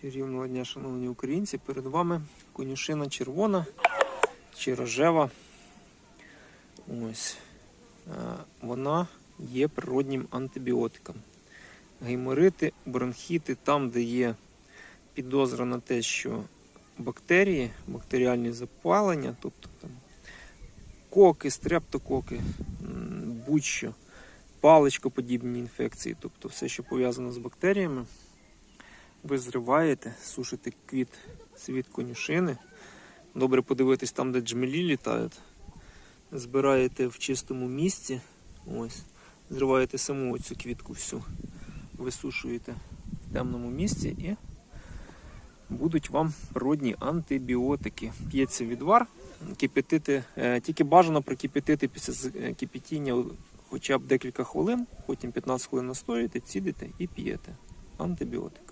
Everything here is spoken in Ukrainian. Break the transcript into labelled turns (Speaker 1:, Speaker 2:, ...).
Speaker 1: Чарівного дня, шановні українці, перед вами конюшина червона чи рожева. Ось. Е, Вона є природнім антибіотиком. Гейморити, бронхіти, там, де є підозра на те, що бактерії, бактеріальні запалення, тобто там коки, стрептококи, будь-що, паличкоподібні інфекції, тобто все, що пов'язано з бактеріями, ви зриваєте, сушите квіт, цвіт конюшини. Добре подивитись там, де джмелі літають. Збираєте в чистому місці. Ось. Зриваєте саму цю квітку всю, висушуєте в темному місці і будуть вам природні антибіотики. П'ється відвар, кипятити, е, тільки бажано прокипятити після е, кипятіння хоча б декілька хвилин, потім 15 хвилин настоїте, цідите і п'єте. Антибіотик.